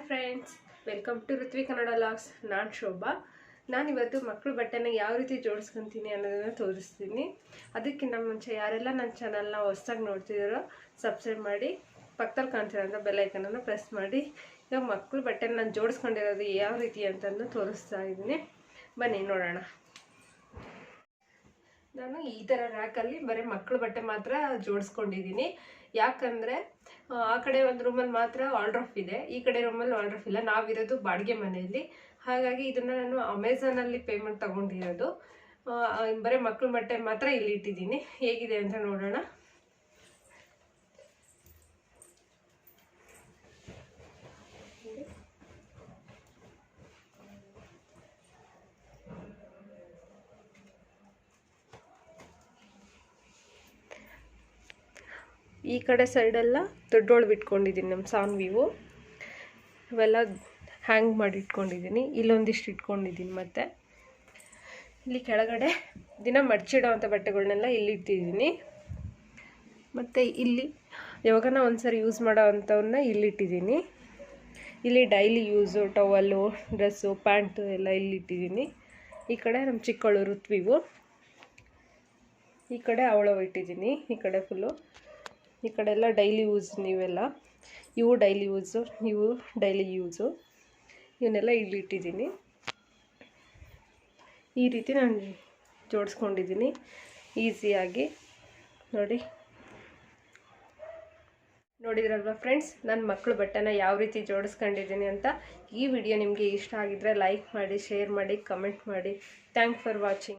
Hi friends welcome to Rutvi Kannada logs ನಾನು ಶೋಭಾ. ನಾನಿವತ್ತು ಮಕ್ಕಳು ಬಟ್ಟೆನ ಯಾವ ರೀತಿ ಜೋಡಿಸ್ಕೊತೀನಿ ಅನ್ನೋದನ್ನು ತೋರಿಸ್ತೀನಿ. ಅದಕ್ಕಿಂತ ಮುಂಚೆ ಯಾರೆಲ್ಲ ನನ್ನ ಚಾನಲ್ನ ಹೊಸ್ದಾಗಿ ನೋಡ್ತಿದ್ದಾರೋ ಸಬ್ಸ್ಕ್ರೈಬ್ ಮಾಡಿ ಪಕ್ಕದಲ್ಲಿ ಕಾಣ್ತಿರೋಂಥ ಬೆಲ್ಲೈಕನನ್ನು ಪ್ರೆಸ್ ಮಾಡಿ. ಇವಾಗ ಮಕ್ಕಳು ಬಟ್ಟೆನ ನಾನು ಜೋಡಿಸ್ಕೊಂಡಿರೋದು ಯಾವ ರೀತಿ ಅಂತಂದು ತೋರಿಸ್ತಾ ಇದ್ದೀನಿ. ಬನ್ನಿ ನೋಡೋಣ. ನಾನು ಈ ಥರ ರ್ಯಾಕಲ್ಲಿ ಬರೀ ಮಕ್ಕಳ ಬಟ್ಟೆ ಮಾತ್ರ ಜೋಡಿಸ್ಕೊಂಡಿದ್ದೀನಿ. ಯಾಕಂದರೆ ಆ ಕಡೆ ಒಂದು ರೂಮಲ್ಲಿ ಮಾತ್ರ ವಾಲ್ಡ್ರಫ್ ಇದೆ. ಈ ಕಡೆ ರೂಮಲ್ಲಿ ವಾಲ್ಡ್ರಫ್ ಇಲ್ಲ. ನಾವಿರೋದು ಬಾಡಿಗೆ ಮನೆಯಲ್ಲಿ. ಹಾಗಾಗಿ ಇದನ್ನು ನಾನು ಅಮೆಝಾನಲ್ಲಿ ಪೇಮೆಂಟ್ ತೊಗೊಂಡಿರೋದು. ಬರೀ ಮಕ್ಕಳ ಬಟ್ಟೆ ಮಾತ್ರ ಇಲ್ಲಿ ಇಟ್ಟಿದ್ದೀನಿ. ಹೇಗಿದೆ ಅಂತ ನೋಡೋಣ. ಈ ಕಡೆ ಸೈಡೆಲ್ಲ ದೊಡ್ಡೋಳು ಬಿಟ್ಕೊಂಡಿದ್ದೀನಿ ನಮ್ಮ ಸಾನ್ವಿವು. ಇವೆಲ್ಲ ಹ್ಯಾಂಗ್ ಮಾಡಿ ಇಟ್ಕೊಂಡಿದ್ದೀನಿ ಇಲ್ಲೊಂದಿಷ್ಟು ಇಟ್ಕೊಂಡಿದ್ದೀನಿ ಮತ್ತು. ಇಲ್ಲಿ ಕೆಳಗಡೆ ದಿನ ಮಡ್ಚಿಡೋ ಅಂಥ ಬಟ್ಟೆಗಳನ್ನೆಲ್ಲ ಇಲ್ಲಿ ಇಟ್ಟಿದ್ದೀನಿ. ಮತ್ತು ಇಲ್ಲಿ ಯಾವಾಗನ ಒಂದ್ಸರಿ ಯೂಸ್ ಮಾಡೋ ಅಂಥವನ್ನ ಇಲ್ಲಿಟ್ಟಿದ್ದೀನಿ ಇಲ್ಲಿ daily use towel dress pant ಎಲ್ಲ ಇಲ್ಲಿಟ್ಟಿದ್ದೀನಿ ಈ ಕಡೆ ನಮ್ಮ ಚಿಕ್ಕವಳು ಋತ್ವಿವು ಈ ಕಡೆ ಅವಳವು ಇಟ್ಟಿದ್ದೀನಿ. ಈ ಕಡೆ ಫುಲ್ಲು ಈ ಕಡೆ ಎಲ್ಲ ಡೈಲಿ ಯೂಸ್ ನೀವೆಲ್ಲ, ಇವು ಡೈಲಿ ಯೂಸು ಇವು ಡೈಲಿ ಯೂಸು ಇವನ್ನೆಲ್ಲ ಇಲ್ಲಿ ಇಟ್ಟಿದ್ದೀನಿ. ಈ ರೀತಿ ನಾನು ಜೋಡಿಸ್ಕೊಂಡಿದ್ದೀನಿ. ಈಸಿಯಾಗಿ ನೋಡಿ. ನೋಡಿದ್ರಲ್ವ ಫ್ರೆಂಡ್ಸ್ ನನ್ನ ಮಕ್ಕಳು ಬಟ್ಟೆನ ಯಾವ ರೀತಿ ಜೋಡಿಸ್ಕೊಂಡಿದ್ದೀನಿ ಅಂತ ಈ ವಿಡಿಯೋ ನಿಮಗೆ ಇಷ್ಟ ಆಗಿದ್ದರೆ ಲೈಕ್ ಮಾಡಿ ಶೇರ್ ಮಾಡಿ ಕಮೆಂಟ್ ಮಾಡಿ. Thank for watching